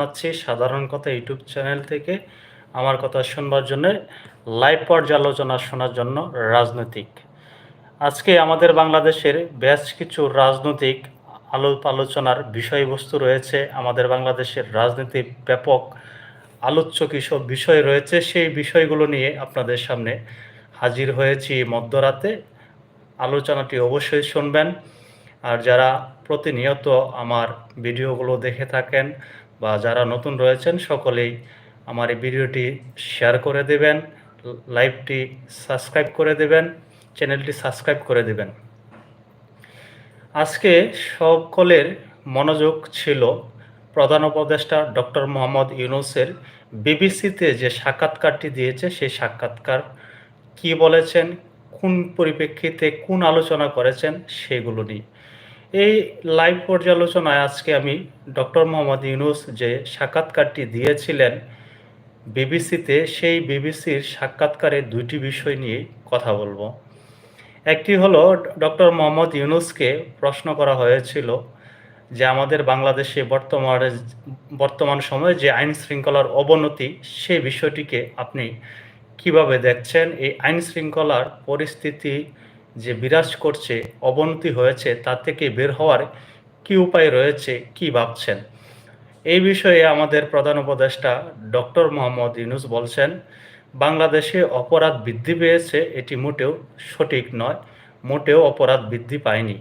জানাচ্ছি সাধারণ কথা ইউটিউব চ্যানেল থেকে। আমার কথা শুনবার জন্য লাইভ পর্যালোচনা শোনার জন্য রাজনৈতিক। আজকে আমাদের বাংলাদেশের বেশ কিছু রাজনৈতিক আলো আলোচনার বিষয়বস্তু রয়েছে। আমাদের বাংলাদেশের রাজনীতি ব্যাপক আলোচ্য কিসব বিষয় রয়েছে। সেই বিষয়গুলো নিয়ে আপনাদের সামনে হাজির হয়েছি মধ্যরাতে। আলোচনাটি অবশ্যই শুনবেন। আর যারা প্রতিনিয়ত আমার ভিডিওগুলো দেখে থাকেন বা যারা নতুন রয়েছেন, সকলেই আমার এই ভিডিওটি শেয়ার করে দেবেন, লাইভটি সাবস্ক্রাইব করে দেবেন, চ্যানেলটি সাবস্ক্রাইব করে দেবেন। আজকে সকলের মনোযোগ ছিল প্রধান উপদেষ্টা ডক্টর মোহাম্মদ ইউনুসের বিবিসিতে যে সাক্ষাৎকারটি দিয়েছে, সেই সাক্ষাৎকার কি বলেছেন, কোন পরিপ্রেক্ষিতে কোন আলোচনা করেছেন, সেগুলো নিয়ে। এই লাইভ পর্যালোচনায় আজকে আমি ডক্টর মোহাম্মদ ইউনুস যে সাক্ষাৎকারটি দিয়েছিলেন বিবিসিতে, সেই বিবিসির সাক্ষাৎকারে দুইটি বিষয় নিয়ে কথা বলব। একটি হলো, ডক্টর মোহাম্মদ ইউনুসকে প্রশ্ন করা হয়েছিল যে আমাদের বাংলাদেশে বর্তমানে, বর্তমান সময়ে যে আইন শৃঙ্খলার অবনতি সেই বিষয়টিকে আপনি কীভাবে দেখছেন? এই আইন শৃঙ্খলার পরিস্থিতি যে বিরাজ করছে, অবনতি হয়েছে, তা থেকে বের হওয়ার কি উপায় রয়েছে, কি ভাবছেন? এই বিষয়ে আমাদের প্রধান উপদেষ্টা ডক্টর মোহাম্মদ ইউনুস বলছেন, বাংলাদেশে অপরাধ বৃদ্ধি পেয়েছে, এটি মোটেও সঠিক নয়, মোটেও অপরাধ বৃদ্ধি পায়নি।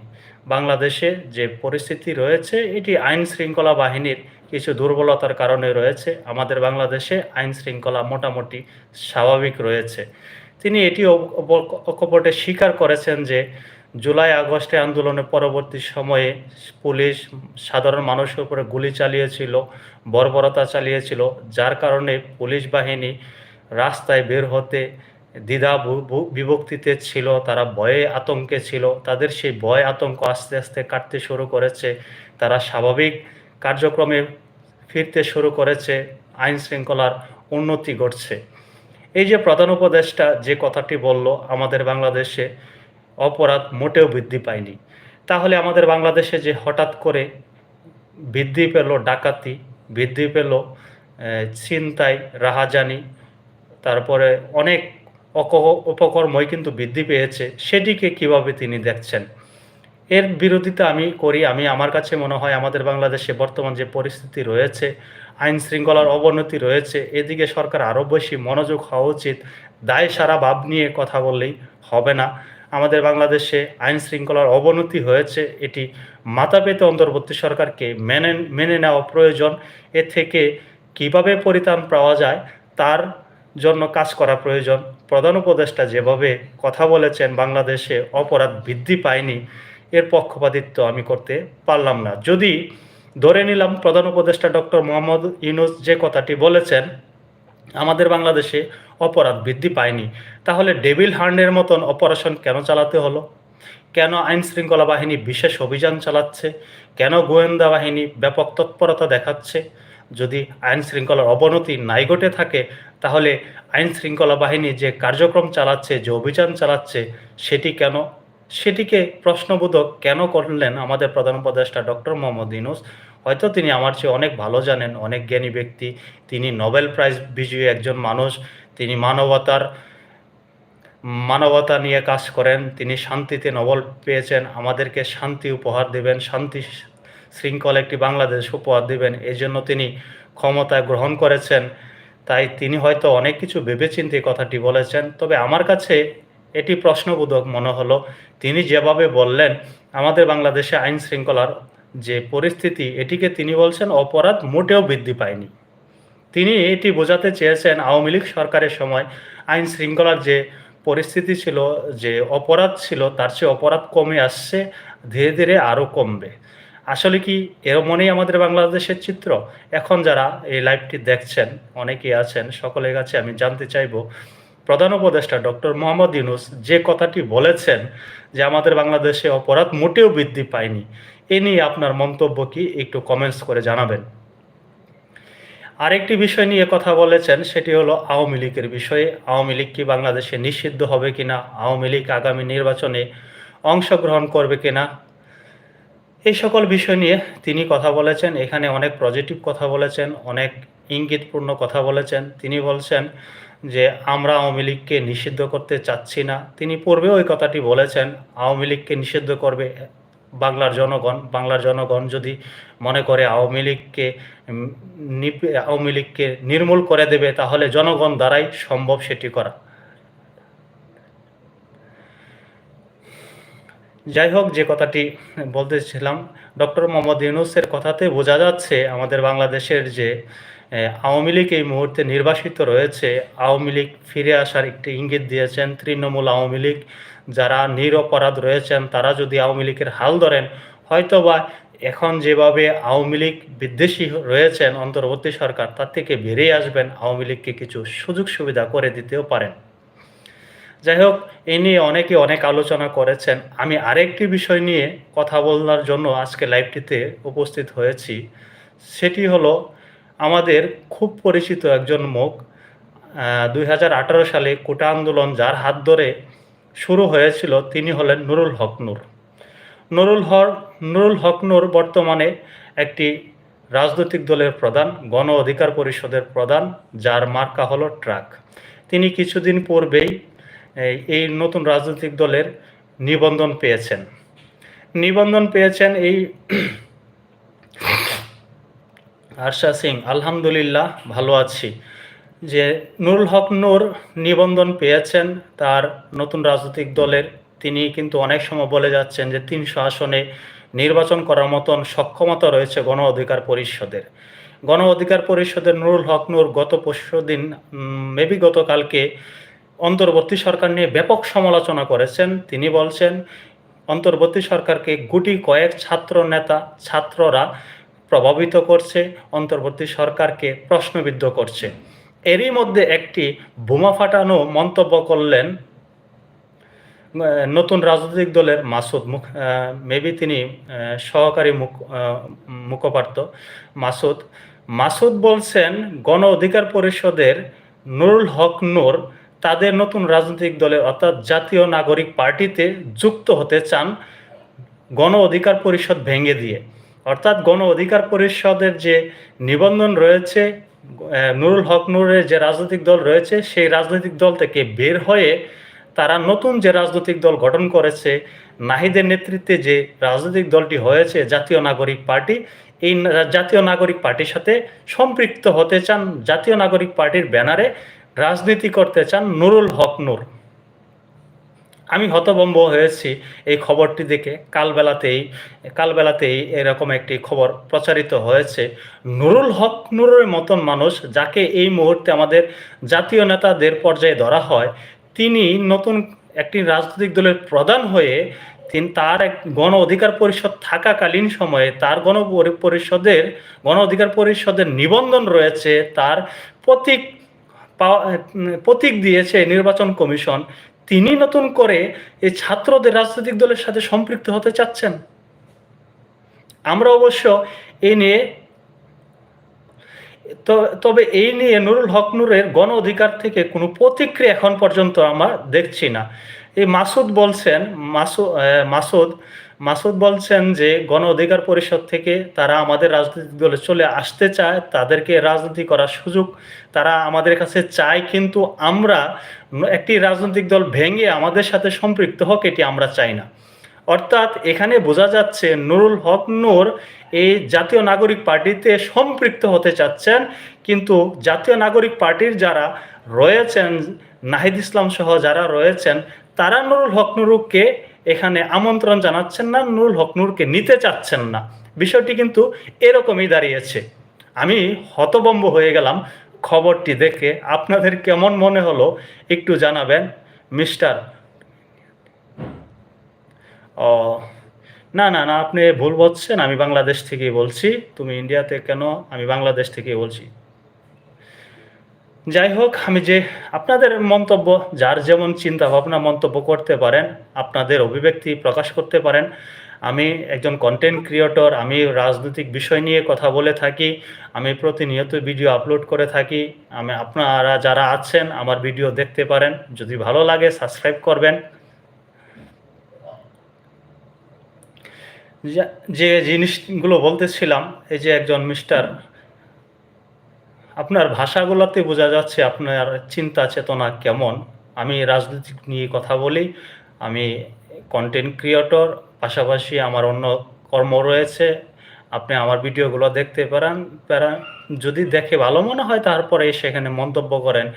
বাংলাদেশে যে পরিস্থিতি রয়েছে, এটি আইন শৃঙ্খলা বাহিনীর কিছু দুর্বলতার কারণে রয়েছে। আমাদের বাংলাদেশে আইন শৃঙ্খলা মোটামুটি স্বাভাবিক রয়েছে। তিনি এটি অকপটে স্বীকার করেছেন যে জুলাই আগস্টে আন্দোলনের পরবর্তী সময়ে পুলিশ সাধারণ মানুষের উপরে গুলি চালিয়েছিল, বর্বরতা চালিয়েছিল, যার কারণে পুলিশ বাহিনী রাস্তায় বের হতে দ্বিধা বিভক্তিতে ছিল, তারা ভয়ে আতঙ্কে ছিল, তাদের সেই ভয় আতঙ্ক আস্তে আস্তে কাটতে শুরু করেছে, তারা স্বাভাবিক কার্যক্রমে ফিরতে শুরু করেছে আইন শৃঙ্খলার উন্নতি ঘটছে। এই যে প্রধান উপদেষ্টা যে কথাটি বলল, আমাদের বাংলাদেশে অপরাধ মোটেও বৃদ্ধি পায়নি। তাহলে আমাদের বাংলাদেশে যে হঠাৎ করে বৃদ্ধি পেল ডাকাতি, বৃদ্ধি পেল ছিনতাই, রাহাজানি, তারপরে অনেক উপকর্মই কিন্তু বৃদ্ধি পেয়েছে, সেটিকে কীভাবে তিনি দেখছেন? এর বিরোধিতা আমি করি, আমি, আমার কাছে মনে হয় আমাদের বাংলাদেশে বর্তমান যে পরিস্থিতি রয়েছে আইন শৃঙ্খলার অবনতি রয়েছে। এদিকে সরকার আরও বেশি মনোযোগ হওয়া উচিত। দায় সারা ভাব নিয়ে কথা বললেই হবে না। আমাদের বাংলাদেশে আইন শৃঙ্খলার অবনতি হয়েছে। এটি মাথা পেতে অন্তর্বর্তী সরকারকে মেনে মেনে নেওয়া প্রয়োজন। এ থেকে কীভাবে পরিত্রাণ পাওয়া যায় তার জন্য কাজ করা প্রয়োজন। প্রধান উপদেষ্টা যেভাবে কথা বলেছেন, বাংলাদেশে অপরাধ বৃদ্ধি পায়নি, এর পক্ষপাতিত্ব আমি করতে পারলাম না। যদি ধরে নিলাম প্রধান উপদেষ্টা ডক্টর মোহাম্মদ ইউনুস যে কথাটি বলেছেন, আমাদের বাংলাদেশে অপরাধ বৃদ্ধি পায়নি। তাহলে ডেভিল হার্নের মতন অপারেশন কেন চালাতে হলো? কেন আইন শৃঙ্খলা বাহিনী বিশেষ অভিযান চালাচ্ছে? কেন গোয়েন্দা বাহিনী ব্যাপক তৎপরতা দেখাচ্ছে? যদি আইন শৃঙ্খলার অবনতি নাই ঘটে থাকে, তাহলে আইন শৃঙ্খলা বাহিনী যে কার্যক্রম চালাচ্ছে, যে অভিযান চালাচ্ছে, সেটি কেন সেটিকে প্রশ্নবোধক কেন করলেন আমাদের প্রধান উপদেষ্টা ডক্টর মোহাম্মদ ইনুস হয়তো তিনি আমার চেয়ে অনেক ভালো জানেন, অনেক জ্ঞানী ব্যক্তি। তিনি নোবেল প্রাইজ বিজয়ী একজন মানুষ। তিনি মানবতার, মানবতা নিয়ে কাজ করেন। তিনি শান্তিতে নোবেল পেয়েছেন। আমাদেরকে শান্তি উপহার দেবেন, শান্তি শৃঙ্খল একটি বাংলাদেশ উপহার দেবেন। এই জন্য তিনি ক্ষমতায় গ্রহণ করেছেন। তাই তিনি হয়তো অনেক কিছু ভেবেচিন্তে কথাটি বলেছেন। তবে আমার কাছে এটি প্রশ্নবোধক মনে হলো। তিনি যেভাবে বললেন, আমাদের বাংলাদেশে আইন শৃঙ্খলার যে পরিস্থিতি, এটিকে তিনি বলছেন অপরাধ মোটেও বৃদ্ধি পায়নি। তিনি এটি বোঝাতে চেয়েছেন, আওয়ামী লীগ সরকারের সময় আইন শৃঙ্খলার যে পরিস্থিতি ছিল, যে অপরাধ ছিল, তার চেয়ে অপরাধ কমে আসছে, ধীরে ধীরে আরও কমবে। আসলে কি এরমনই আমাদের বাংলাদেশের চিত্র? এখন যারা এই লাইভটি দেখছেন, অনেকেই আছেন, সকলের কাছে আমি জানতে চাইব প্রধান উপদেষ্টা ডক্টর মোহাম্মদ ইউনুস যে কথাটি বলেছেন যে আমাদের বাংলাদেশে অপরাধ মোটেও বৃদ্ধি পায়নি, এ নিয়ে আপনার মন্তব্য কি একটু কমেন্টস করে জানাবেন। আরেকটি বিষয় নিয়ে কথা বলেছেন, সেটি হলো আওয়ামী লীগের বিষয়ে। আওয়ামী লীগ কি বাংলাদেশে নিষিদ্ধ হবে কিনা? আওয়ামী লীগ আগামী নির্বাচনে অংশগ্রহণ করবে কিনা? এই সকল বিষয় নিয়ে তিনি কথা বলেছেন, এখানে অনেক পজিটিভ কথা বলেছেন, অনেক ইঙ্গিতপূর্ণ কথা বলেছেন। তিনি বলছেন যে আমরা আওয়ামী লীগকে নিষিদ্ধ করতে চাচ্ছি না। তিনি পূর্বেও ওই কথাটি বলেছেন, আওয়ামী লীগকে নিষিদ্ধ করবে বাংলার জনগণ। বাংলার জনগণ যদি মনে করে আওয়ামী লীগকে আওয়ামী লীগকে নির্মূল করে দেবে, তাহলে জনগণ দ্বারাই সম্ভব সেটি করা। যাই হোক, যে কথাটি বলতেছিলাম, ডক্টর মোহাম্মদ ইউনুসের কথাতে বোঝা যাচ্ছে আমাদের বাংলাদেশের যে আওয়ামী লীগ এই মুহূর্তে নির্বাসিত রয়েছে। আওয়ামী লীগ ফিরে আসার একটি ইঙ্গিত দিয়েছেন তৃণমূল আওয়ামী লীগ। যারা নিরপরাধ রয়েছেন, তারা যদি আওয়ামী লীগের হাল ধরেন, হয়তোবা এখন যেভাবে আওয়ামী লীগ বিদ্বেষী রয়েছেন অন্তর্বর্তী সরকার, তার থেকে বেরিয়ে আসবেন আওয়ামী লীগকে কিছু সুযোগ সুবিধা করে দিতেও পারেন। যাই হোক, এ নিয়ে অনেকে অনেক আলোচনা করেছেন। আমি আরেকটি বিষয় নিয়ে কথা বলার জন্য আজকে লাইভটিতে উপস্থিত হয়েছি। সেটি হলো আমাদের খুব পরিচিত একজন মুখ দুই হাজার আঠারো সালে কোটা আন্দোলন যার হাত ধরে শুরু হয়েছিল তিনি হলেন নুরুল হক নূর। নুরুল হক নুরুল হক নূর বর্তমানে একটি রাজনৈতিক দলের প্রধান, গণ অধিকার পরিষদের প্রধান, যার মার্কা হলো ট্রাক। তিনি কিছুদিন পূর্বেই এই নতুন রাজনৈতিক দলের নিবন্ধন পেয়েছেন। নিবন্ধন পেয়েছেন এই আরশা সিং, আলহামদুলিল্লাহ ভালো আছি। যে নুরুল হক নূর নিবন্ধন পেয়েছেন তার নতুন রাজনৈতিক দলের, তিনি কিন্তু অনেক সময় বলে যাচ্ছেন যে তিনশো আসনে নির্বাচন করার মতন সক্ষমতা রয়েছে গণ অধিকার পরিষদের। গণ অধিকার পরিষদের নুরুল হক নূর গত পরশু দিন মেবি গতকালকে অন্তর্বর্তী সরকার নিয়ে ব্যাপক সমালোচনা করেছেন। তিনি বলছেন, অন্তর্বর্তী সরকারকে গুটি কয়েক ছাত্র নেতা, ছাত্ররা প্রভাবিত করছে, অন্তর্বর্তী সরকারকে প্রশ্নবিদ্ধ করছে। এরই মধ্যে একটি বোমা ফাটানো মন্তব্য করলেন নতুন রাজনৈতিক দলের মাসুদ মুখ মেবি তিনি সহকারী মুখ মুখপাত্র মাসুদ। মাসুদ বলছেন, গণ অধিকার পরিষদের নুরুল হক নূর তাদের নতুন রাজনৈতিক দলের অর্থাৎ জাতীয় নাগরিক পার্টিতে যুক্ত হতে চান, গণ অধিকার পরিষদ ভেঙে দিয়ে। অর্থাৎ গণ অধিকার পরিষদের যে নিবন্ধন রয়েছে নুরুল হক নূরের যে রাজনৈতিক দল রয়েছে, সেই রাজনৈতিক দল থেকে বের হয়ে তারা নতুন যে রাজনৈতিক দল গঠন করেছে, নাহিদের নেতৃত্বে যে রাজনৈতিক দলটি হয়েছে, জাতীয় নাগরিক পার্টি, এই জাতীয় নাগরিক পার্টির সাথে সম্পৃক্ত হতে চান, জাতীয় নাগরিক পার্টির ব্যানারে রাজনীতি করতে চান নুরুল হক নূর। আমি হতভম্ব হয়েছি এই খবরটি দেখে। কালবেলাতেই কালবেলাতেই এরকম একটি খবর প্রচারিত হয়েছে। নুরুল হক নুরের মতন মানুষ যাকে এই মুহূর্তে আমাদের জাতীয় নেতাদের পর্যায়ে ধরা হয়, তিনি নতুন একটি রাজনৈতিক দলের প্রধান হয়ে তিনি, তার এক গণ অধিকার পরিষদ থাকাকালীন সময়ে তার গণ পরিষদের, গণ অধিকার পরিষদের নিবন্ধন রয়েছে, তার প্রতীক প্রতীক দিয়েছে নির্বাচন কমিশন। তিনি নতুন করে এই ছাত্রদের রাজনৈতিক দলের সাথে সম্পৃক্ত হতে চাচ্ছেন। আমরা অবশ্য এ নিয়ে তবে এই নিয়ে নুরুল হক নুরের গণ অধিকার থেকে কোনো প্রতিক্রিয়া এখন পর্যন্ত আমরা দেখছি না। এই মাসুদ বলছেন মাসুদ মাসুদ মাসুদ বলছেন যে, গণ অধিকার পরিষদ থেকে তারা আমাদের রাজনৈতিক দলে চলে আসতে চায়, তাদেরকে রাজনীতি করার সুযোগ তারা আমাদের কাছে চায়, কিন্তু আমরা একটি রাজনৈতিক দল ভেঙে আমাদের সাথে সম্পৃক্ত হোক, এটি আমরা চাই না। অর্থাৎ এখানে বোঝা যাচ্ছে নুরুল হক নূর এই জাতীয় নাগরিক পার্টিতে সম্পৃক্ত হতে চাচ্ছেন, কিন্তু জাতীয় নাগরিক পার্টির যারা রয়েছেন, নাহিদ ইসলাম সহ যারা রয়েছেন, তারা নুরুল হক নুরুকে এখানে আমন্ত্রণ জানাচ্ছেন না, নুরুল হক নূরকে নিতে চাচ্ছেন না। বিষয়টি কিন্তু এরকমই দাঁড়িয়েছে। আমি হতবম্ব হয়ে গেলাম খবরটি দেখে। আপনাদের কেমন মনে হলো একটু জানাবেন, মিস্টার? ও, না না না, আপনি ভুল বলছেন, আমি বাংলাদেশ থেকেই বলছি। তুমি ইন্ডিয়াতে কেন? আমি বাংলাদেশ থেকেই বলছি। যাই হোক, আমি যে আপনাদের মন্তব্য, যার যেমন চিন্তা ভাবনা মন্তব্য করতে পারেন, আপনাদের অভিব্যক্তি প্রকাশ করতে পারেন। আমি একজন কন্টেন্ট ক্রিয়েটর আমি রাজনৈতিক বিষয় নিয়ে কথা বলে থাকি, আমি প্রতিনিয়ত ভিডিও আপলোড করে থাকি। আমি আপনারা যারা আছেন, আমার ভিডিও দেখতে পারেন। যদি ভালো লাগে সাবস্ক্রাইব করবেন। যা- জিনিসগুলো বলতেছিলাম, এই যে একজন মিস্টার আপনার ভাষাগুলোতে বোঝা যাচ্ছে আপনার চিন্তা, চেতনা কেমন। আমি রাজনীতি নিয়ে কথা বলি, আমি কন্টেন্ট ক্রিয়েটর পাশাপাশি আমার অন্য কর্ম রয়েছে, আপনি আমার ভিডিওগুলো দেখতে পারেন পারেন। যদি দেখে ভালো মনে হয় তারপরে সেখানে মন্তব্য করেন।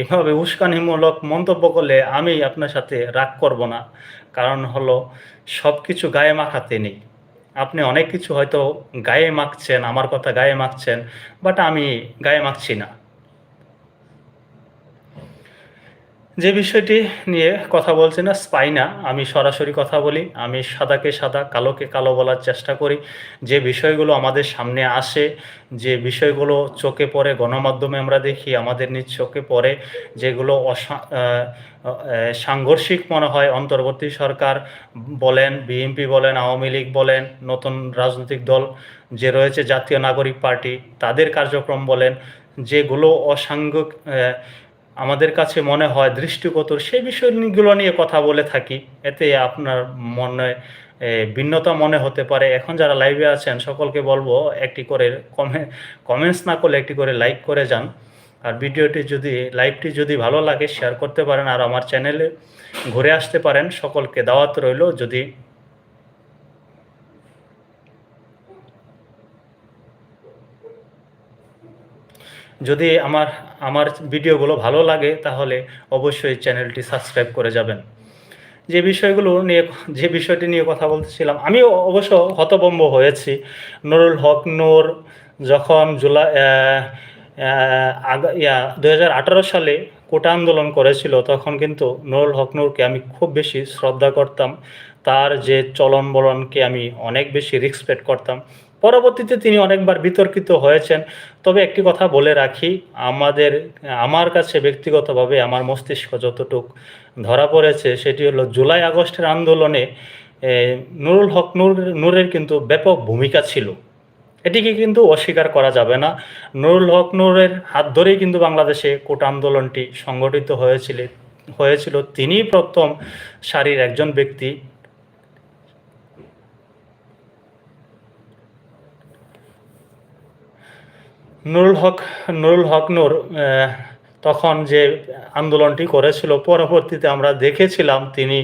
এভাবে উস্কানিমূলক মন্তব্য করলে আমি আপনার সাথে রাগ করব না। কারণ হলো সব কিছু গায়ে মাখাতে নেই। আপনি অনেক কিছু হয়তো গায়ে মাখছেন, আমার কথা গায়ে মাখছেন বাট আমি গায়ে মাখছি না। যে বিষয়টি নিয়ে কথা বলছি না স্পাই না আমি সরাসরি কথা বলি, আমি সাদাকে সাদা, কালোকে কালো বলার চেষ্টা করি। যে বিষয়গুলো আমাদের সামনে আসে, যে বিষয়গুলো চোখে পড়ে, গণমাধ্যমে আমরা দেখি, আমাদের নিজ চোখে পড়ে, যেগুলো অসা সাংঘর্ষিক মনে হয়, অন্তর্বর্তী সরকার বলেন, বিএনপি বলেন, আওয়ামী লীগ বলেন, নতুন রাজনৈতিক দল যে রয়েছে, জাতীয় নাগরিক পার্টি, তাদের কার্যক্রম বলেন, যেগুলো অসাঙ্গিক আমাদের কাছে মনে হয় দৃষ্টিকটর সেই বিষয়গুলো নিয়ে কথা বলে থাকি। এতে আপনার মনে ভিন্নতা মনে হতে পারে। এখন যারা লাইভে আছেন, সকলকে বলব একটি করে কমে কমেন্টস না করলে একটি করে লাইক করে যান। আর ভিডিওটি যদি লাইভটি যদি ভালো লাগে শেয়ার করতে পারেন। আর আমার চ্যানেলে ঘুরে আসতে পারেন। সকলকে দাওয়াত রইল। যদি যদি আমার আমার ভিডিওগুলো ভালো লাগে, তাহলে অবশ্যই চ্যানেলটি সাবস্ক্রাইব করে যাবেন। যে বিষয়গুলো নিয়ে, যে বিষয়টি নিয়ে কথা বলতেছিলাম, আমি অবশ্য হতভম্ব হয়েছি। নুরুল হক নূর যখন জুলাই ইয়া দু হাজার আঠারো সালে কোটা আন্দোলন করেছিল, তখন কিন্তু নুরুল হক নূরকে আমি খুব বেশি শ্রদ্ধা করতাম। তার যে চলন বলনকে আমি অনেক বেশি রেসপেক্ট করতাম। পরবর্তীতে তিনি অনেকবার বিতর্কিত হয়েছেন। তবে একটি কথা বলে রাখি, আমাদের, আমার কাছে ব্যক্তিগতভাবে আমার মস্তিষ্ক যতটুক ধরা পড়েছে, সেটি হলো জুলাই আগস্টের আন্দোলনে নুরুল হক নূর, নূরের কিন্তু ব্যাপক ভূমিকা ছিল। এটিকে কিন্তু অস্বীকার করা যাবে না। নুরুল হক নূরের হাত ধরেই কিন্তু বাংলাদেশে কোট আন্দোলনটি সংগঠিত হয়েছিল হয়েছিল। তিনিই প্রথম সারির একজন ব্যক্তি। নুরুল হক নুরুল হক নূর তখন যে আন্দোলনটি করেছিল, পরবর্তীতে আমরা দেখেছিলাম তিনি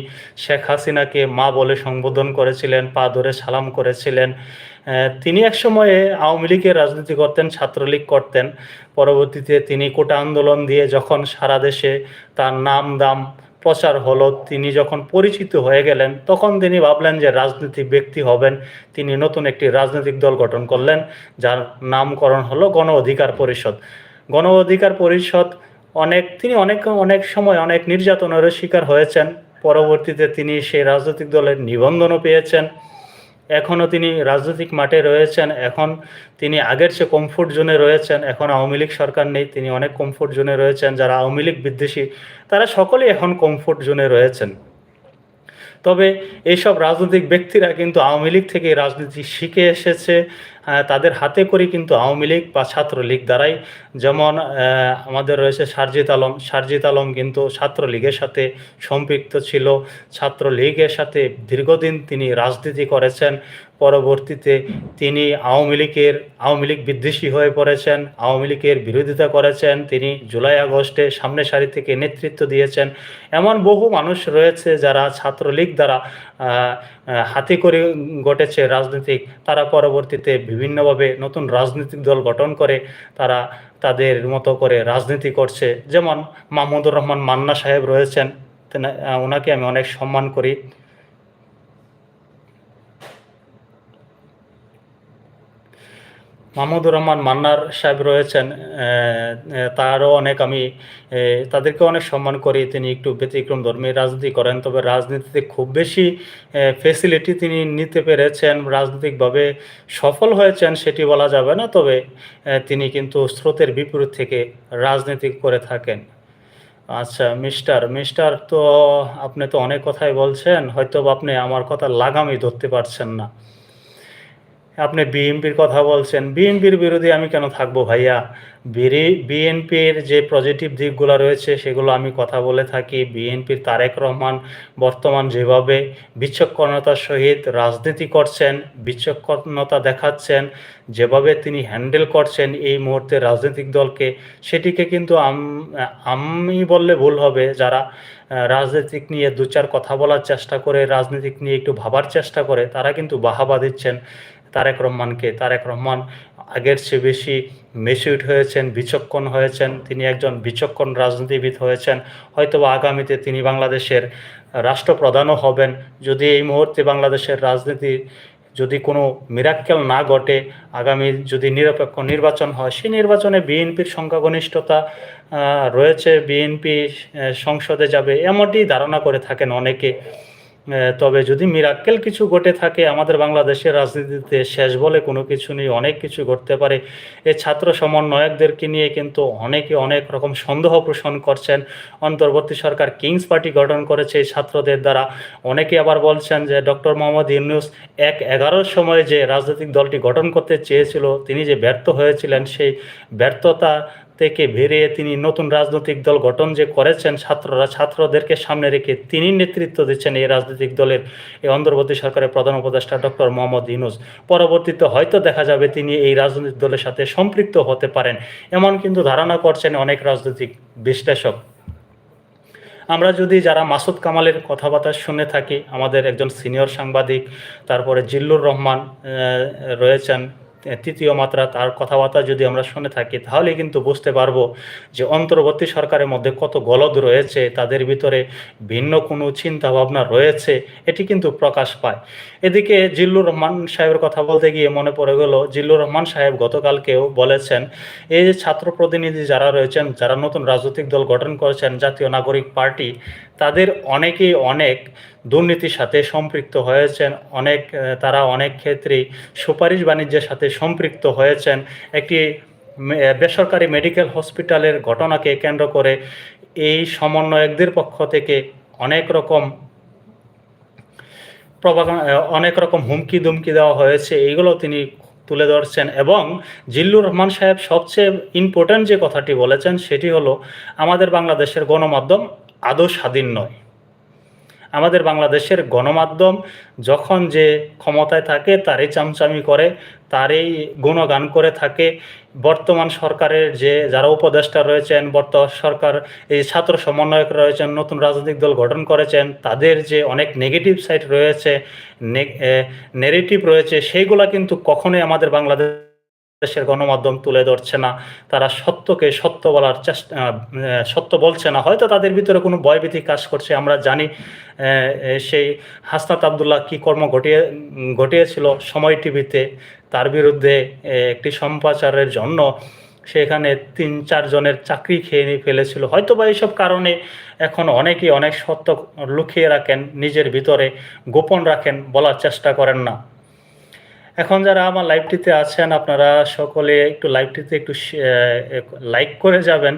শেখ হাসিনাকে মা বলে সম্বোধন করেছিলেন, পা ধরে সালাম করেছিলেন। তিনি এক সময়ে আওয়ামী লীগের রাজনীতি করতেন, ছাত্রলীগ করতেন। পরবর্তীতে তিনি কোটা আন্দোলন দিয়ে যখন সারা দেশে তার নাম দাম প্রচার হলো, তিনি যখন পরিচিত হয়ে গেলেন, তখন তিনি ভাবলেন যে রাজনৈতিক ব্যক্তি হবেন। তিনি নতুন একটি রাজনৈতিক দল গঠন করলেন, যার নামকরণ হলো গণ অধিকার পরিষদ। গণ অধিকার পরিষদ অনেক, তিনি অনেক অনেক সময় অনেক নির্যাতনেরও শিকার হয়েছেন। পরবর্তীতে তিনি সেই রাজনৈতিক দলের নিবন্ধনও পেয়েছেন। এখনও তিনি রাজনৈতিক মাঠে রয়েছেন, এখন তিনি আগের চেয়ে কমফোর্ট জোনে রয়েছেন, এখন আওয়ামী লীগ সরকার নেই, তিনি অনেক কমফোর্ট জোনে রয়েছেন, যারা আওয়ামী লীগ বিদ্বেষী, তারা সকলেই এখন কমফোর্ট জোনে রয়েছেন। তবে এইসব রাজনৈতিক ব্যক্তিরা কিন্তু আওয়ামী লীগ থেকে রাজনীতি শিখে এসেছে। তাদের হাতে করে কিন্তু আওয়ামী লীগ বা ছাত্রলীগ দ্বারাই যেমন আমাদের রয়েছে সারজিত আলম। সারজিত আলম কিন্তু ছাত্রলীগের সাথে সম্পৃক্ত ছিল। ছাত্রলীগের সাথে দীর্ঘদিন তিনি রাজনীতি করেছেন। পরবর্তীতে তিনি আওয়ামী লীগের, আওয়ামী লীগ বিদ্বেষী হয়ে পড়েছেন, আওয়ামী লীগের বিরোধিতা করেছেন, তিনি জুলাই আগস্টে সামনে সারি থেকে নেতৃত্ব দিয়েছেন। এমন বহু মানুষ রয়েছে যারা ছাত্রলীগ দ্বারা হাতে করে ঘটেছে রাজনীতিক। তারা পরবর্তীতে বিভিন্নভাবে নতুন রাজনৈতিক দল গঠন করে তারা তাদের মতো করে রাজনীতি করছে। যেমন মাহমুদুর রহমান মান্না সাহেব রয়েছেন ওনাকে আমি অনেক সম্মান করি। মাহমুদুর রহমান মান্নার সাহেব রয়েছেন তারও অনেক আমি তাদেরকে অনেক সম্মান করি। তিনি একটু ব্যতিক্রম ধর্মী রাজনীতি করেন, তবে রাজনীতিতে খুব বেশি ফেসিলিটি তিনি নিতে পেরেছেন। রাজনৈতিকভাবে সফল হয়েছেন সেটি বলা যাবে না, তবে তিনি কিন্তু স্রোতের বিপরীত থেকে রাজনীতি করে থাকেন। আচ্ছা মিস্টার মিস্টার তো আপনি তো অনেক কথাই বলছেন হয়তো আপনি আমার কথা লাগামই ধরতে পারছেন না। আপনি বিএনপির কথা বলছেন, বিএনপির বিরোধী আমি কেন থাকব ভাইয়া? বিএনপির যে পজিটিভ দিকগুলো রয়েছে সেগুলো আমি কথা বলে থাকি। বিএনপির তারেক রহমান বর্তমান যেভাবে বিচক্ষণতার সহিত রাজনীতি করছেন, বিচক্ষণতা দেখাচ্ছেন, যেভাবে তিনি হ্যান্ডেল করছেন এই মুহূর্তে রাজনৈতিক দলকে, সেটিকে কিন্তু আমি বললে ভুল হবে। যারা রাজনৈতিক নিয়ে দু চার কথা বলার চেষ্টা করে, রাজনীতিক নিয়ে একটু ভাবার চেষ্টা করে, তারা কিন্তু বাহাবা দিচ্ছেন। তারেক রহমানকে। তারেক রহমান আগের চেয়ে বেশি মেচিউড হয়েছেন, বিচক্ষণ হয়েছেন। তিনি একজন বিচক্ষণ রাজনীতিবিদ হয়েছেন। হয়তো আগামীতে তিনি বাংলাদেশের রাষ্ট্রপ্রধানও হবেন। যদি এই মুহূর্তে বাংলাদেশের রাজনীতি যদি কোনো মিরাক্কেল না ঘটে, আগামী যদি নিরপেক্ষ নির্বাচন হয়, সেই নির্বাচনে বিএনপির সংখ্যাগরিষ্ঠতা রয়েছে। বিএনপি সংসদে যাবে এমনটি ধারণা করে থাকেন অনেকে। তবে যদি মিরাক্কেল কিছু ঘটে থাকে, আমাদের বাংলাদেশের রাজনীতিতে শেষ বলে কোনো কিছু নেই, অনেক কিছু ঘটতে পারে। এ ছাত্র সমন্বয়কদেরকে নিয়ে কিন্তু অনেকে অনেক রকম সন্দেহ পোষণ করছেন। অন্তর্বর্তী সরকার কিংস পার্টি গঠন করেছে এই ছাত্রদের দ্বারা। অনেকে আবার বলছেন যে, ডক্টর মোহাম্মদ ইউনুস এক এগারোর সময় যে রাজনৈতিক দলটি গঠন করতে চেয়েছিল, তিনি যে ব্যর্থ হয়েছিলেন, সেই ব্যর্থতা থেকে বেরিয়ে তিনি নতুন রাজনৈতিক দল গঠন যে করেছেন, ছাত্ররা, ছাত্রদেরকে সামনে রেখে তিনি নেতৃত্ব দিচ্ছেন এই রাজনৈতিক দলের এই অন্তর্বর্তী সরকারের প্রধান উপদেষ্টা ডক্টর মোহাম্মদ ইনুস পরবর্তীতে হয়তো দেখা যাবে তিনি এই রাজনৈতিক দলের সাথে সম্পৃক্ত হতে পারেন, এমন কিন্তু ধারণা করছেন অনেক রাজনৈতিক বিশ্লেষক। আমরা যদি যারা মাসুদ কামালের কথাবার্তা শুনে থাকি, আমাদের একজন সিনিয়র সাংবাদিক, তারপরে জিল্লুর রহমান রয়েছেন তৃতীয় মাত্রা তার কথাবার্তা যদি আমরা শুনে থাকি তাহলে কিন্তু বুঝতে পারব যে অন্তর্বর্তী সরকারের মধ্যে কত গলদ রয়েছে, তাদের ভিতরে ভিন্ন কোনো চিন্তা ভাবনা রয়েছে, এটি কিন্তু প্রকাশ পায়। এদিকে জিল্লুর রহমান সাহেবের কথা বলতে গিয়ে মনে পড়ে গেল, জিল্লুর রহমান সাহেব গতকালকেও বলেছেন এই যে ছাত্র প্রতিনিধি যারা রয়েছেন, যারা নতুন রাজনৈতিক দল গঠন করেছেন, জাতীয় নাগরিক পার্টি তাদের অনেকেই অনেক দুর্নীতির সাথে সম্পৃক্ত হয়েছেন, অনেক তারা অনেক ক্ষেত্রেই সুপারিশ বাণিজ্যের সাথে সম্পৃক্ত হয়েছেন। একটি বেসরকারি মেডিকেল হসপিটালের ঘটনাকে কেন্দ্র করে এই সমন্বয়কদের পক্ষ থেকে অনেক রকম অনেক রকম হুমকি দুমকি দেওয়া হয়েছে। এইগুলো তিনি তুলে ধরছেন এবং জিল্লুর রহমান সাহেব সবচেয়ে ইম্পর্ট্যান্ট যে কথাটি বলেছেন সেটি হলো, আমাদের বাংলাদেশের গণমাধ্যম আদৌ স্বাধীন নয়। আমাদের বাংলাদেশের গণমাধ্যম যখন যে ক্ষমতায় থাকে, তারই চামচামি করে, তারই গুণগান করে থাকে। বর্তমান সরকারের যে যারা উপদেষ্টা রয়েছেন বর্তমান সরকার এই ছাত্র সমন্বয়ক রয়েছেন, নতুন রাজনৈতিক দল গঠন করেছেন, তাদের যে অনেক নেগেটিভ সাইড রয়েছে নেগেটিভ রয়েছে, সেইগুলা কিন্তু কখনোই আমাদের বাংলাদেশ দেশের গণমাধ্যম তুলে ধরছে না, তারা সত্যকে সত্য বলার চেষ্টা সত্য বলছে না, হয়তো তাদের ভিতরে কোনো ভয়ভীতি কাজ করছে, আমরা জানি সেই হাসনাত আবদুল্লাহ কি কর্ম ঘটিয়ে, ঘটিয়েছিল সময় টিভিতে, তার বিরুদ্ধে একটি সম্প্রচারের জন্য, সেখানে তিন চারজনের চাকরি খেয়ে নিয়ে ফেলেছিল, হয়তো বা এইসব কারণে এখন অনেকেই অনেক সত্য লুকিয়ে রাখেন, নিজের ভিতরে গোপন রাখেন বলার চেষ্টা করেন না। এখন যারা আমার লাইভটিতে আছেন, আপনারা সকলে একটু লাইভটিতে একটু লাইক করে যাবেন।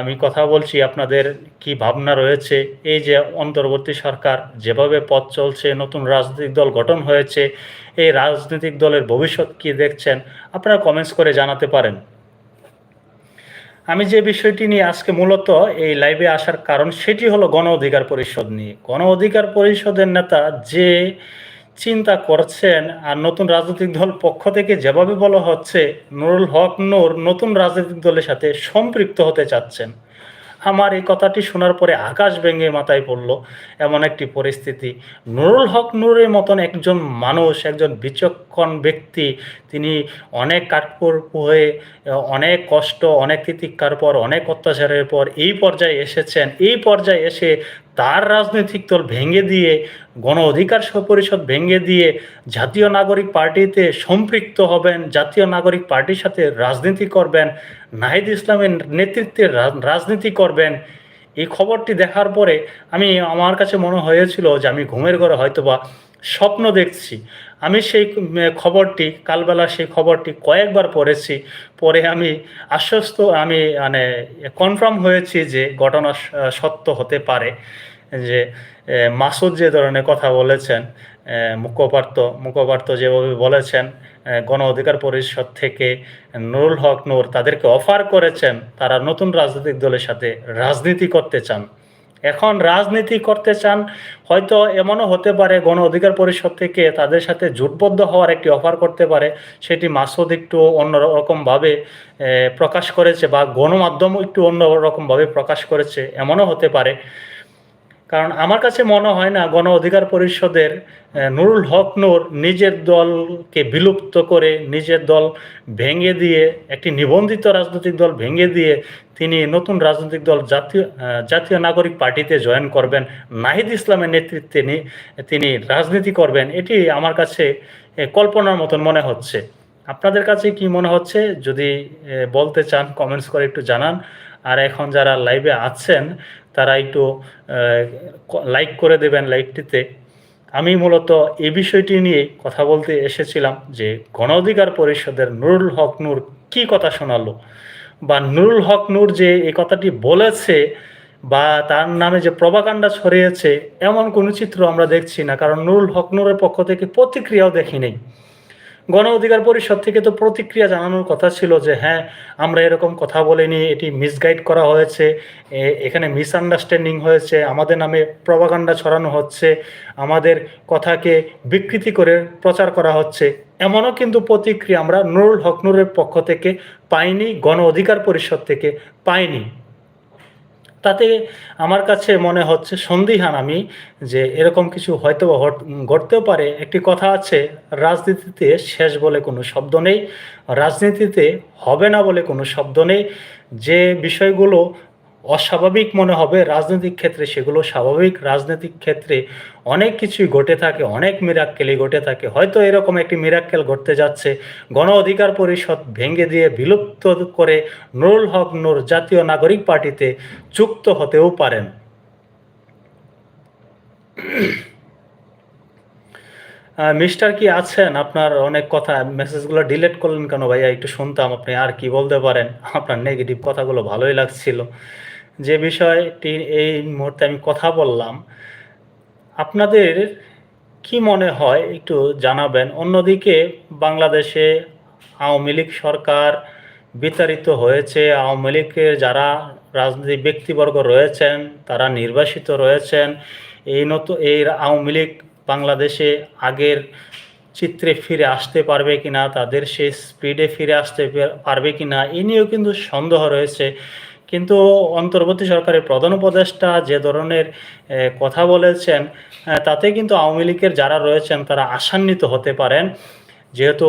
আমি কথা বলছি আপনাদের কি ভাবনা রয়েছে। এই যে অন্তর্বর্তী সরকার যেভাবে পথ চলছে, নতুন রাজনৈতিক দল গঠন হয়েছে, এই রাজনৈতিক দলের ভবিষ্যৎ কি দেখছেন, আপনারা কমেন্টস করে জানাতে পারেন। আমি যে বিষয়টি নিয়ে আজকে মূলত এই লাইভে আসার কারণ, সেটি হলো গণ অধিকার পরিষদ নিয়ে। গণ অধিকার পরিষদের নেতা যে চিন্তা করছেন আর নতুন রাজনৈতিক দল পক্ষ থেকে যেভাবে বলা হচ্ছে, নুরুল হক নূর নতুন রাজনৈতিক দলের সাথে সম্পৃক্ত হতে চাচ্ছেন। আমার এই কথাটি শোনার পরে আকাশ ভেঙে মাথায় পড়ল এমন একটি পরিস্থিতি। নুরুল হক নূরের মতন একজন মানুষ, একজন বিচক্ষণ ব্যক্তি, তিনি অনেক কাঠপুর হয়ে, অনেক কষ্ট, অনেক তিতিক্ষার পর, অনেক অত্যাচারের পর এই পর্যায়ে এসেছেন। এই পর্যায়ে এসে তার রাজনৈতিক দল ভেঙে দিয়ে, গণ অধিকার পরিষদ ভেঙে দিয়ে জাতীয় নাগরিক পার্টিতে সম্পৃক্ত হবেন, জাতীয় নাগরিক পার্টির সাথে রাজনীতি করবেন, নাহিদ ইসলামের নেতৃত্বে রাজনীতি করবেন। এই খবরটি দেখার পরে আমি, আমার কাছে মনে হয়েছিল যে আমি ঘুমের ঘরে হয়তোবা স্বপ্ন দেখছি। আমি সেই খবরটি, কালবেলা সেই খবরটি কয়েকবার পড়েছি। পরে আমি আশ্বস্ত, আমি মানে কনফার্ম হয়েছি যে ঘটনা সত্য হতে পারে। যে মাসুদ যে ধরনের কথা বলেছেন মুখপাত্র মুখপাত্র যেভাবে বলেছেন গণ অধিকার পরিষদ থেকে নুরুল হক নূর তাদেরকে অফার করেছেন, তারা নতুন রাজনৈতিক দলের সাথে রাজনীতি করতে চান। এখন রাজনীতি করতে চান, হয়তো এমনও হতে পারে গণ অধিকার পরিষদ থেকে তাদের সাথে জোটবদ্ধ হওয়ার একটি অফার করতে পারে, সেটি মাসুদ একটু অন্যরকমভাবে প্রকাশ করেছে বা গণমাধ্যম একটু অন্যরকমভাবে প্রকাশ করেছে, এমনও হতে পারে। কারণ আমার কাছে মনে হয় না গণ অধিকার পরিষদের নুরুল হক নূর নিজের দলকে বিলুপ্ত করে নিজের দল ভেঙে দিয়ে, একটি নিবন্ধিত রাজনৈতিক দল ভেঙে দিয়ে তিনি নতুন রাজনৈতিক দল জাতীয় জাতীয় নাগরিক পার্টিতে জয়েন করবেন। নাহিদ ইসলামের নেতৃত্বে তিনি রাজনীতি করবেন। এটি আমার কাছে কল্পনার মতন মনে হচ্ছে। আপনাদের কাছে কি মনে হচ্ছে? যদি বলতে চান কমেন্টস করে একটু জানান। আর এখন যারা লাইভে আছেন, তারা একটু লাইক করে দেবেন লাইভটিতে আমি মূলত এই বিষয়টি নিয়ে কথা বলতে এসেছিলাম যে গণ অধিকার পরিষদের নুরুল হক নূর কি কথা শোনালো। বা নুরুল হক নূর যে এই কথাটি বলেছে বা তার নামে যে প্রবাকাণ্ডা ছড়িয়েছে, এমন কোনো চিত্র আমরা দেখছি না। কারণ নুরুল হক নূরের পক্ষ থেকে প্রতিক্রিয়াও দেখি নেই। গণ অধিকার পরিষদ থেকে তো প্রতিক্রিয়া জানানোর কথা ছিল যে হ্যাঁ আমরা এরকম কথা বলিনি, এটি মিসগাইড করা হয়েছে এখানে মিসআন্ডারস্ট্যান্ডিং হয়েছে, আমাদের নামে প্রভাকাণ্ডা ছড়ানো হচ্ছে, আমাদের কথাকে বিকৃতি করে প্রচার করা হচ্ছে। এমনও কিন্তু প্রতিক্রিয়া আমরা নুরুল হক নুরের পক্ষ থেকে পাইনি, গণ অধিকার পরিষদ থেকে পাইনি। তাতে আমার কাছে মনে হচ্ছে সন্দিহান আমি যে এরকম কিছু হয়তো ঘটতেও পারে। একটি কথা আছে, রাজনীতিতে শেষ বলে কোনো শব্দ নেই। রাজনীতিতে হবে না বলে কোনো শব্দ নেই। যে বিষয়গুলো অস্বাভাবিক মনে হবে রাজনৈতিক ক্ষেত্রে, সেগুলো স্বাভাবিক রাজনৈতিক ক্ষেত্রে অনেক কিছুই ঘটে থাকে, অনেক মিরাক্কেলই ঘটে থাকে। হয়তো এরকম একটি মিরাক্কেল ঘটতে যাচ্ছে, গণ অধিকার পরিষদ ভেঙে দিয়ে বিলুপ্ত করে নুরুল হক নূর জাতীয় নাগরিক পার্টিতে যুক্ত হতেও পারেন। মিস্টার কি আছেন? আপনার অনেক কথা মেসেজগুলো ডিলিট করলেন কেন ভাইয়া? একটু শুনতাম আপনি, আর কি বলতে পারেন? আপনার নেগেটিভ কথাগুলো ভালোই লাগছিল। যে বিষয়টি এই মুহূর্তে আমি কথা বললাম, আপনাদের কি মনে হয় একটু জানাবেন? অন্যদিকে বাংলাদেশে আওয়ামী লীগ সরকার বিতাড়িত হয়েছে। আওয়ামী লীগের যারা রাজনৈতিক ব্যক্তিবর্গ রয়েছেন, তারা নির্বাসিত রয়েছেন। এই নতুন এই আওয়ামী লীগ বাংলাদেশে আগের চিত্রে ফিরে আসতে পারবে কিনা, তাদের সেই স্পিডে ফিরে আসতে পারবে কিনা, এ নিয়েও কিন্তু সন্দেহ রয়েছে। কিন্তু অন্তর্বর্তী সরকারের প্রধান উপদেষ্টা যে ধরনের কথা বলেছেন তাতে কিন্তু আওয়ামী লীগের যারা রয়েছেন তারা আশান্বিত হতে পারেন। যেহেতু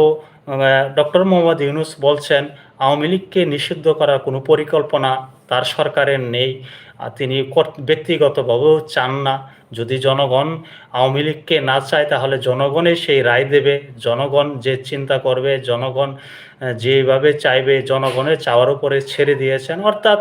ডক্টর মোহাম্মদ ইউনুস বলছেন, আওয়ামী লীগকে নিষিদ্ধ করার কোনো পরিকল্পনা তার সরকারের নেই তিনি ব্যক্তিগতভাবেও চান না। যদি জনগণ আওয়ামী লীগকে না চায়, তাহলে জনগণই সেই রায় দেবে। জনগণ যে চিন্তা করবে, জনগণ যেভাবে চাইবে জনগণের চাওয়ার উপরে ছেড়ে দিয়েছেন। অর্থাৎ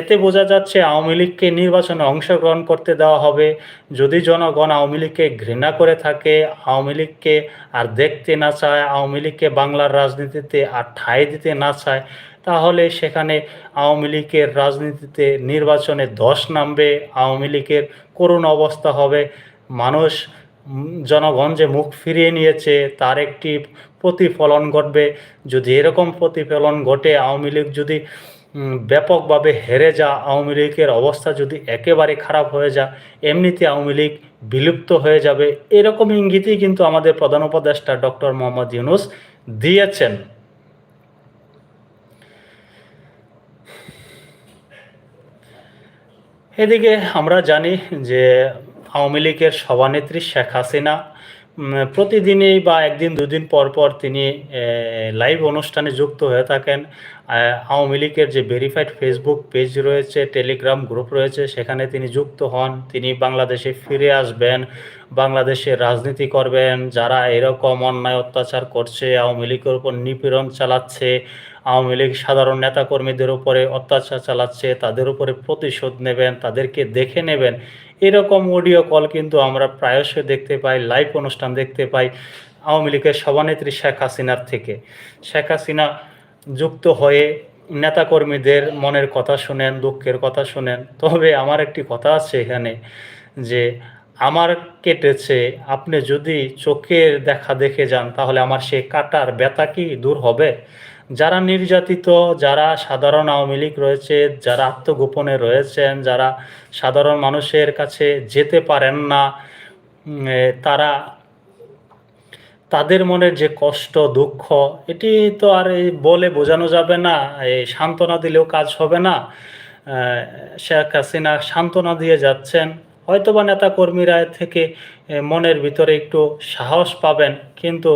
এতে বোঝা যাচ্ছে আওয়ামী লীগকে নির্বাচনে অংশগ্রহণ করতে দেওয়া হবে। যদি জনগণ আওয়ামী লীগকে ঘৃণা করে থাকে, আওয়ামী লীগকে আর দেখতে না চায়, আওয়ামী লীগকে বাংলার রাজনীতিতে আর ঠাঁই দিতে না চায়, তাহলে সেখানে আওয়ামী লীগের রাজনীতিতে নির্বাচনে দশ নামবে, আওয়ামী লীগের করুণ অবস্থা হবে। মানুষ জনগণ যে মুখ ফিরিয়ে নিয়েছে, তার একটি প্রতিফলন ঘটবে। যদি এরকম প্রতিফলন ঘটে, আওয়ামী লীগ যদি ব্যাপকভাবে হেরে যা আওয়ামী লীগের অবস্থা যদি একেবারে খারাপ হয়ে যা এমনিতে আওয়ামী লীগ বিলুপ্ত হয়ে যাবে। এরকম ইঙ্গিতই কিন্তু আমাদের প্রধান উপদেষ্টা ডক্টর মোহাম্মদ ইউনুস দিয়েছেন। এদিকে আমরা জানি যে আওয়ামী লীগের সভানেত্রী শেখ হাসিনা প্রতিদিনই বা একদিন, দুদিন পর পর তিনি লাইভ অনুষ্ঠানে যুক্ত হয়ে থাকেন। আওয়ামী লীগের যে ভেরিফাইড ফেসবুক পেজ রয়েছে, টেলিগ্রাম গ্রুপ রয়েছে, সেখানে তিনি যুক্ত হন। তিনি বাংলাদেশে ফিরে আসবেন, বাংলাদেশে রাজনীতি করবেন। যারা এরকম অন্যায় অত্যাচার করছে, আওয়ামী লীগের উপর নিপীড়ন চালাচ্ছে আওয়ামী লীগ সাধারণ নেতাকর্মীদের উপরে অত্যাচার চালাচ্ছে, তাদের উপরে প্রতিশোধ নেবেন, তাদেরকে দেখে নেবেন। এরকম অডিও কল কিন্তু আমরা প্রায়শই দেখতে পাই লাইভ অনুষ্ঠান দেখতে পাই আওয়ামী লীগের সভানেত্রী শেখ হাসিনার থেকে। শেখ হাসিনা যুক্ত হয়ে নেতাকর্মীদের মনের কথা শুনেন, দুঃখের কথা শুনেন। তবে আমার একটি কথা আছে এখানে যে, আমার কেটেছে, আপনি যদি চোখের দেখা দেখে যান, তাহলে আমার সেই কাটার ব্যথা কি দূর হবে? যারা নির্যাতিত, যারা সাধারণ আওয়ামী লীগ রয়েছে, যারা আত্মগোপনে রয়েছেন, যারা সাধারণ মানুষের কাছে যেতে পারেন না তারা তাদের মনের যে কষ্ট, দুঃখ, এটি তো আর এই বলে বোঝানো যাবে না এই সান্ত্বনা দিলেও কাজ হবে না। শেখ হাসিনা সান্ত্বনা দিয়ে যাচ্ছেন। হয়তোবা নেতাকর্মীরা থেকে মনের ভিতরে একটু সাহস পাবেন, কিন্তু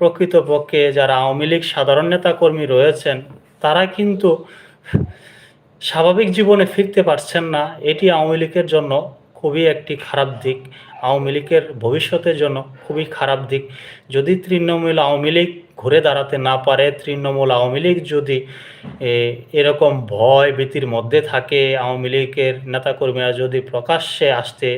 প্রকৃতপক্ষে যারা আওয়ামী লীগ সাধারণ নেতাকর্মী রয়েছেন, তারা কিন্তু স্বাভাবিক জীবনে ফিরতে পারছেন না। এটি আওয়ামী লীগের জন্য খুবই একটি খারাপ দিক। আওয়ামী লীগের ভবিষ্যতের জন্য খুবই খারাপ দিক। যদি তৃণমূল আওয়ামী লীগ ঘুরে দাঁড়াতে না পারে, তৃণমূল আওয়ামী লীগ যদি এরকম ভয় ভীতির মধ্যে থাকে, আওয়ামী লীগের নেতাকর্মীরা যদি প্রকাশ্যে আসতে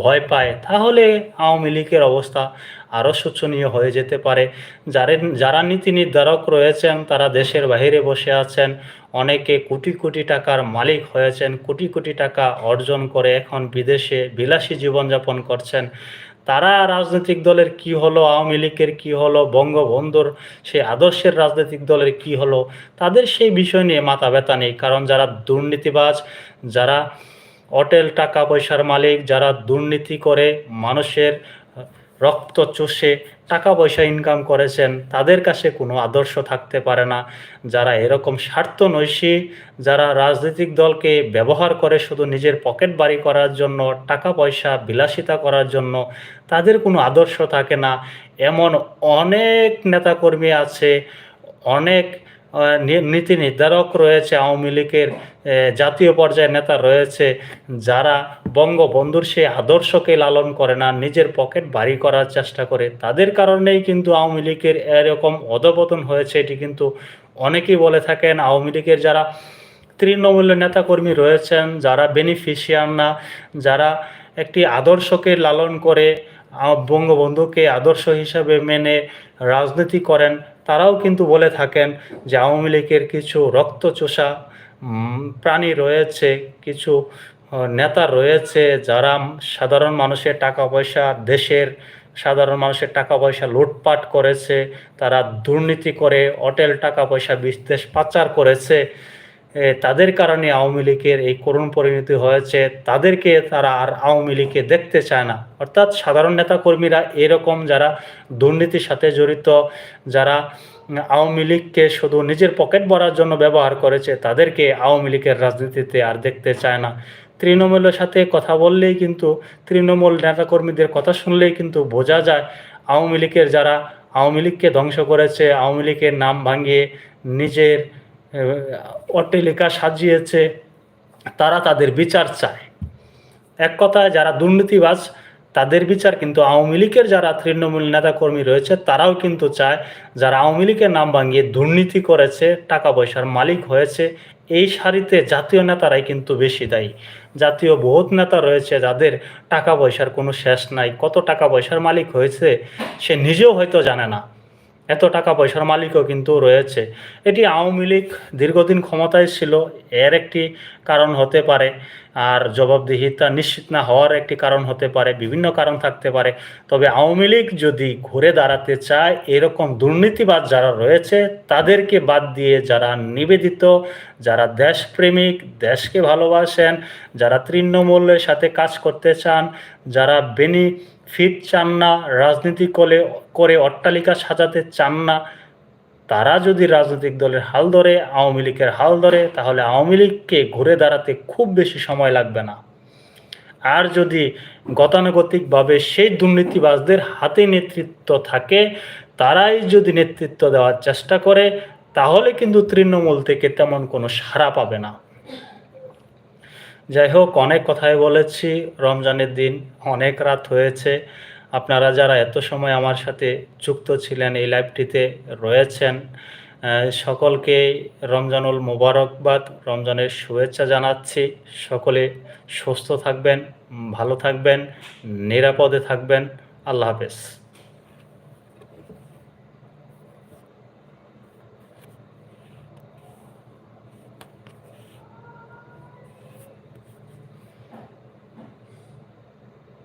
ভয় পায়, তাহলে আওয়ামী লীগের অবস্থা আরও শোচনীয় হয়ে যেতে পারে। যারা যারা নীতি নির্ধারক রয়েছেন, তারা দেশের বাইরে বসে আছেন। অনেকে কোটি কোটি টাকার মালিক হয়েছেন, কোটি কোটি টাকা অর্জন করে এখন বিদেশে বিলাসী জীবনযাপন করছেন। তারা রাজনৈতিক দলের কি হলো, আওয়ামী লীগের কি হলো, বঙ্গবন্ধুর সেই আদর্শের রাজনৈতিক দলের কি হলো, তাদের সেই বিষয় নিয়ে মাথা ব্যথা নেই। কারণ যারা দুর্নীতিবাজ, যারা অটেল টাকা পয়সার মালিক, যারা দুর্নীতি করে মানুষের রক্ত চষে টাকা পয়সা ইনকাম করেছেন, তাদের কাছে কোনো আদর্শ থাকতে পারে না। যারা এরকম স্বার্থনৈশী, যারা রাজনৈতিক দলকে ব্যবহার করে শুধু নিজের পকেট বাড়ি করার জন্য টাকা পয়সা বিলাসিতা করার জন্য, তাদের কোনো আদর্শ থাকে না। এমন অনেক নেতাকর্মী আছে, অনেক নীতি নির্ধারক রয়েছে, আওয়ামী লীগের জাতীয় পর্যায়ের নেতা রয়েছে, যারা বঙ্গবন্ধুর সেই আদর্শকে লালন করে না, নিজের পকেট ভারী করার চেষ্টা করে। তাদের কারণেই কিন্তু আওয়ামী লীগের এরকম অধপতন হয়েছে, এটি কিন্তু অনেকেই বলে থাকেন। আওয়ামী লীগের যারা তৃণমূল নেতাকর্মী রয়েছেন, যারা বেনিফিশিয়ার না, যারা একটি আদর্শকে লালন করে বঙ্গবন্ধুকে আদর্শ হিসাবে মেনে রাজনীতি করেন, তারাও কিন্তু বলে থাকেন যে আওয়ামী লীগের কিছু রক্তচোষা প্রাণী রয়েছে, কিছু নেতা রয়েছে যারা সাধারণ মানুষের টাকা পয়সা, দেশের সাধারণ মানুষের টাকা পয়সা লুটপাট করেছে, তারা দুর্নীতি করে, অটেল টাকা পয়সা বিদেশ পাচার করেছে। তাদের কারণে আওয়ামী লীগের এই করুণ পরিণতি হয়েছে। তাদেরকে তারা আর আওয়ামী লীগে দেখতে চায় না। অর্থাৎ সাধারণ নেতাকর্মীরা এরকম যারা দুর্নীতির সাথে জড়িত, যারা আওয়ামী লীগকে শুধু নিজের পকেট ভরার জন্য ব্যবহার করেছে, তাদেরকে আওয়ামী লীগের রাজনীতিতে আর দেখতে চায় না। তৃণমূলের সাথে কথা বললেই কিন্তু, তৃণমূল নেতাকর্মীদের কথা শুনলেই কিন্তু বোঝা যায়, আওয়ামী লীগের যারা আওয়ামী লীগকে ধ্বংস করেছে, আওয়ামী লীগের নাম ভাঙিয়ে নিজের অট্টালিকা সাজিয়েছে, তারা তাদের বিচার চায়। এক কথায় যারা দুর্নীতিবাজ, তাদের বিচার কিন্তু আওয়ামী লীগের যারা তৃণমূল নেতাকর্মী রয়েছে, তারাও কিন্তু চায় যারা আওয়ামী লীগের নাম ভাঙিয়ে দুর্নীতি করেছে, টাকা পয়সার মালিক হয়েছে, এই সারিতে জাতীয় নেতারাই কিন্তু বেশি দায়ী। জাতীয় বহুত নেতা রয়েছে যাদের টাকা পয়সার কোনো শেষ নাই, কত টাকা পয়সার মালিক হয়েছে সে নিজেও হয়তো জানে না। এত টাকা পয়সার মালিকও কিন্তু রয়েছে। এটি আওয়ামী লীগ দীর্ঘদিন ক্ষমতায় ছিল, এর একটি কারণ হতে পারে, আর জবাবদিহিতা নিশ্চিত না হওয়ার একটি কারণ হতে পারে, বিভিন্ন কারণ থাকতে পারে। তবে আওয়ামী লীগ যদি ঘুরে দাঁড়াতে চায়, এরকম দুর্নীতিবাদ যারা রয়েছে, তাদেরকে বাদ দিয়ে যারা নিবেদিত, যারা দেশপ্রেমিক, দেশকে ভালোবাসেন, যারা তৃণমূলের সাথে কাজ করতে চান, যারা বেনিফিট চান না, রাজনীতি করে করে অট্টালিকা সাজাতে চান না, তারা যদি রাজনৈতিক দলের হাল ধরে, আওয়ামী লীগের হাল ধরে, তাহলে আওয়ামী লীগকে ঘুরে দাঁড়াতে খুব বেশি সময় লাগবে না। আর যদি গতানুগতিকভাবে সেই দুর্নীতিবাজদের হাতে নেতৃত্ব থাকে, তারাই যদি নেতৃত্ব দেওয়ার চেষ্টা করে, তাহলে কিন্তু তৃণমূল থেকে তেমন কোনো সাড়া পাবে না। যাই হোক অনেক কথাই বলেছি। রমজানের দিন অনেক রাত হয়েছে। আপনারা যারা এত সময় আমার সাথে যুক্ত ছিলেন, এই লাইভটিতে রয়েছেন সকলকে রমজানুল মোবারকবাদ, রমজানের শুভেচ্ছা জানাচ্ছি। সকলে সুস্থ থাকবেন, ভালো থাকবেন, নিরাপদে থাকবেন। আল্লাহ হাফেজ।